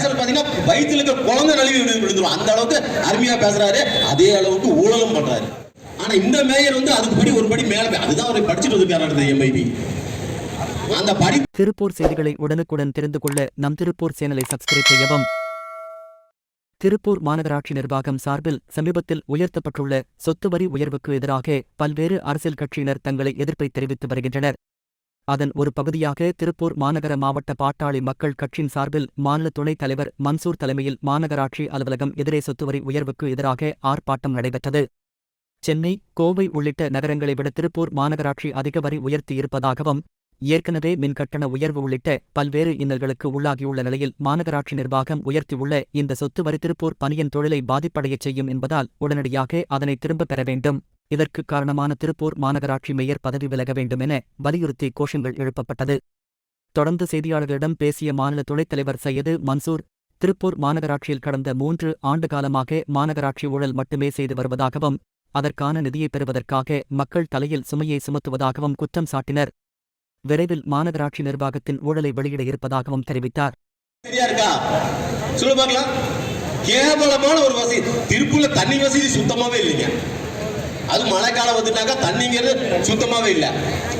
பேசுறது பாத்தீங்கன்னா வயிற்றுல இருக்க குழந்தை நழுவி விழுந்துடும் அந்த அளவுக்கு அருமையா பேசுறாரு. அதே அளவுக்கு ஊழலும் பண்றாரு. ஆனா இந்த மேயர் வந்து அதுக்கு படி ஒரு படி மேல அதுதான் அவரை படிச்சுட்டு வந்திருக்காரு எம்ஐபி அந்த படி திருப்பூர் செய்திகளை உடனுக்குடன் தெரிந்து கொள்ள நம் திருப்பூர் சேனலை சப்ஸ்கிரைப் செய்யவும். திருப்பூர் மாநகராட்சி நிர்வாகம் சார்பில் சமீபத்தில் உயர்த்தப்பட்டுள்ள சொத்து வரி உயர்வுக்கு எதிராக பல்வேறு அரசியல் கட்சியினர் தங்களை எதிர்ப்பை தெரிவித்து வருகின்றனர். அதன் ஒரு பகுதியாக திருப்பூர் மாநகர மாவட்ட பாட்டாளி மக்கள் கட்சியின் சார்பில் மாநில துணைத் தலைவர் மன்சூர் தலைமையில் மாநகராட்சி அலுவலகம் எதிரே சொத்துவரி உயர்வுக்கு எதிராக ஆர்ப்பாட்டம் நடைபெற்றது. சென்னை கோவை உள்ளிட்ட நகரங்களை விட திருப்பூர் மாநகராட்சி அதிக வரி உயர்த்தியிருப்பதாகவும் ஏற்கனவே மின்கட்டண உயர்வு உள்ளிட்ட பல்வேறு இன்னல்களுக்கு உள்ளாகியுள்ள நிலையில் மாநகராட்சி நிர்வாகம் உயர்த்தியுள்ள இந்த சொத்து வரி திருப்பூர் பணியின் தொழிலை பாதிப்படையச் செய்யும் என்பதால் உடனடியாக அதனை திரும்பப் பெற வேண்டும். இதற்கு காரணமான திருப்பூர் மாநகராட்சி மேயர் பதவி விலக வேண்டும் என வலியுறுத்தி கோஷங்கள் எழுப்பப்பட்டது. தொடர்ந்து செய்தியாளர்களிடம் பேசிய மாநில துணைத் தலைவர் சையது மன்சூர் திருப்பூர் மாநகராட்சியில் கடந்த மூன்று ஆண்டு காலமாக மாநகராட்சி ஊழல் மட்டுமே செய்து வருவதாகவும் அதற்கான நிதியை பெறுவதற்காக மக்கள் தலையில் சுமையை சுமத்துவதாகவும் குற்றம் சாட்டினர். விரைவில் மாநகராட்சி நிர்வாகத்தின் ஊழலை வெளியிட இருப்பதாகவும் தெரிவித்தார். கேவலமான ஒரு வசதி. திருப்பூர்ல தண்ணி வசதி சுத்தமாவே இல்லைங்க. அது மழைக்காலம் வந்துட்டாக்கா தண்ணிங்கிறது சுத்தமாகவே இல்லை.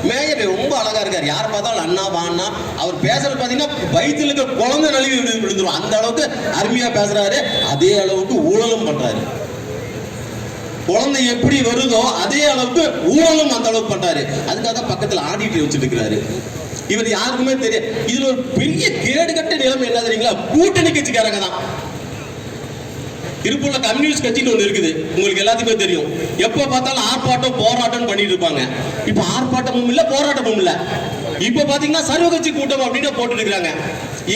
மேயர் ரொம்ப அழகாக இருக்கார். யார் பார்த்தாலும் அண்ணா வாண்ணா அவர் பேசுறது பார்த்தீங்கன்னா வயித்துல இருக்க குழந்தை நழுவி விழு- விழுந்துடும் அந்த அளவுக்கு அருமையாக பேசுகிறாரு அதே அளவுக்கு ஊழலும் பண்ணுறாரு குழந்தை எப்படி வருதோ அதே அளவுக்கு ஊழலும் அந்த அளவுக்கு பண்ணுறாரு அதுக்காக தான் ஆடிட்டு வச்சுட்டு இருக்கிறாரு. இவர் யாருக்குமே தெரியும் இதுல ஒரு பெரிய கேடுகட்ட நிலைமை என்ன தெரியுங்களா? கூட்டணி கட்சிக்காரங்க தான். திருப்பூர்ல கம்யூனிஸ்ட் கட்சின்னு ஒன்று இருக்குது. உங்களுக்கு எல்லாத்துக்குமே தெரியும். எப்போ பார்த்தாலும் ஆர்ப்பாட்டம் போராட்டம் பண்ணிட்டு இருப்பாங்க. இப்போ ஆர்ப்பாட்டமும் இல்லை போராட்டமும் இல்லை. இப்போ பார்த்தீங்கன்னா சர்வகட்சி கூட்டம் அப்படின்னு போட்டுட்டு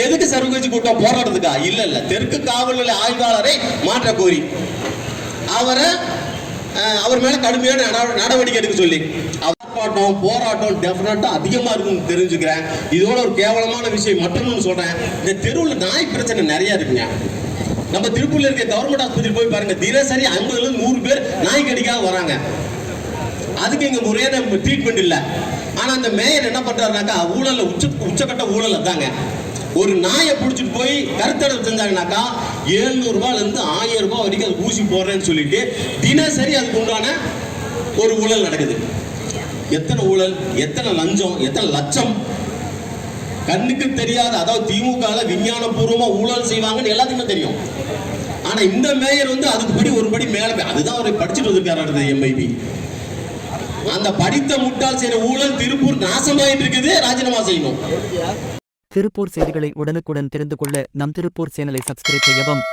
எதுக்கு சர்வகட்சி கூட்டம் போராட்டத்துக்கா இல்ல இல்ல. தெற்கு காவல் நிலைய ஆய்வாளரை மாற்ற கோரி. அவரை அவர் மேல கடுமையான நடவடிக்கை எடுக்க சொல்லி. ஆர்ப்பாட்டம் போராட்டம் டெஃபினட்டா அதிகமா இருக்குன்னு தெரிஞ்சுக்கிறேன். இதோட ஒரு கேவலமான விஷயம் மற்றொன்னு சொல்றேன். இந்த தெருவில் நாய் பிரச்சனை நிறைய இருக்குங்க. நம்ம திருப்பூர்ல இருக்க கவர்மெண்ட் ஆஸ்பத்திரி போய் பாருங்க தினசரி ஐம்பதுல இருந்து நூறு பேர் நாய் கடிக்காக வராங்க. அதுக்கு இங்க முறையான ட்ரீட்மெண்ட் இல்ல. ஆனா அந்த மேயர் என்ன பண்றாருனாக்கா ஊழல்ல உச்ச உச்சக்கட்ட ஊழல் தாங்க ஒரு நாயை பிடிச்சிட்டு போய் கருத்தடவு செஞ்சாங்கனாக்கா எழுநூறுபால இருந்து ஆயிரம் ரூபாய் வரைக்கும் அது ஊசி போடுறேன்னு சொல்லிட்டு தினசரி அதுக்கு உண்டான ஒரு ஊழல் நடக்குது. எத்தனை ஊழல் எத்தனை லஞ்சம் எத்தனை லட்சம் கண்ணுக்கு தெரியாத அதாவது திமுக விஞ்ஞான பூர்வமா ஊழல் செய்வாங்கன்னு எல்லாத்துக்குமே தெரியும். ஆனா இந்த மேயர் வந்து அதுக்கு படி ஒரு படி மேல அதுதான் அவரை படிச்சுட்டு வந்திருக்காரு எம்ஐபி அந்த படித்த முட்டாள் செய்யற ஊழல் திருப்பூர் நாசமாயிட்டு இருக்குது ராஜினாமா செய்யணும். திருப்பூர் செய்திகளை உடனுக்குடன் தெரிந்து கொள்ள நம் திருப்பூர் சேனலை சப்ஸ்கிரைப் செய்யவும்.